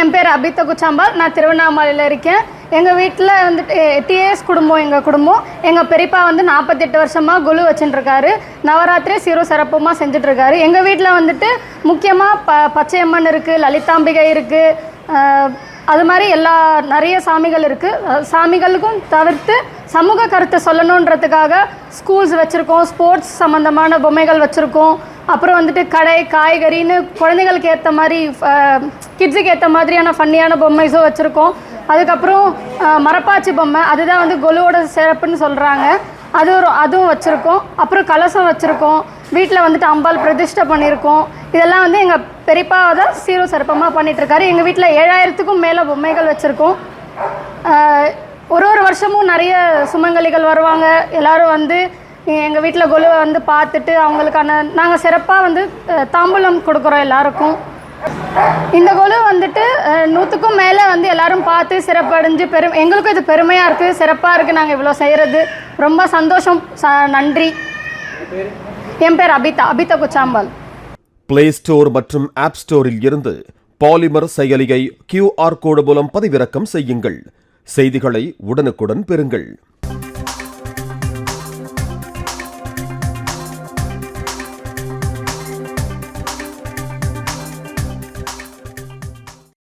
என் பேர் அபித்த குச்சாம்பால் நான் திருவண்ணாமலையில் இருக்கேன். எங்கள் வீட்டில் வந்துட்டு டிஏஎஸ் குடும்பம் எங்கள் குடும்பம். எங்கள் பெரியப்பா வந்து நாற்பத்தெட்டு வருஷமாக குழு வச்சுட்டுருக்காரு நவராத்திரி சிறு சிறப்புமாக செஞ்சிட்ருக்காரு. எங்கள் வீட்டில் வந்துட்டு முக்கியமாக ப பச்சையம்மன் இருக்குது லலிதாம்பிகை இருக்குது அது மாதிரி எல்லா நிறைய சாமிகள் இருக்குது சாமிகளுக்கும் தவிர்த்து சமூக கருத்தை சொல்லணுன்றதுக்காக ஸ்கூல்ஸ் வச்சுருக்கோம் ஸ்போர்ட்ஸ் சம்மந்தமான பொம்மைகள் வச்சுருக்கோம். அப்புறம் வந்துட்டு கடை காய்கறின்னு குழந்தைங்களுக்கு ஏற்ற மாதிரி கிட்ஸுக்கு ஏற்ற மாதிரியான ஃபன்னியான பொம்மைஸும் வச்சுருக்கோம். அதுக்கப்புறம் மரப்பாச்சி பொம்மை அதுதான் வந்து கொலுவோட சிறப்புன்னு சொல்கிறாங்க அது ஒரு அதுவும் வச்சுருக்கோம். அப்புறம் கலசம் வச்சுருக்கோம். வீட்டில் வந்துட்டு அம்பாள் பிரதிஷ்டை பண்ணியிருக்கோம். இதெல்லாம் வந்து எங்கள் பெரியப்பா தான் சீரோ சிறப்பமாக பண்ணிகிட்ருக்காரு எங்கள் வீட்டில் ஏழாயிரத்துக்கும் மேலே பொம்மைகள் வச்சுருக்கோம். ஒரு ஒரு வருஷமும் நிறைய சுமங்கலிகள் வருவாங்க. எல்லோரும் வந்து எங்கள் வீட்டில் கொலுவை வந்து பார்த்துட்டு அவங்களுக்கான நாங்கள் சிறப்பாக வந்து தாம்பூலம் கொடுக்குறோம் எல்லாருக்கும். இந்த கொலு வந்துட்டு நூற்றுக்கும் மேலே வந்து எல்லாரும் பார்த்து சிறப்படைஞ்சு பெரும் எங்களுக்கும் இது பெருமையாக இருக்குது சிறப்பாக இருக்குது நாங்கள் இவ்வளோ செய்கிறது ரொம்ப சந்தோஷம் ச நன்றி. என் பேர் அபிதா அபிதா குச்சாம்பால். பிளே ஸ்டோர் மற்றும் ஆப் ஸ்டோரில் இருந்து பாலிமர் செயலியை கியூஆர் கோடு மூலம் பதிவிறக்கம் செய்யுங்கள். செய்திகளை உடனுக்குடன் பெறுங்கள்.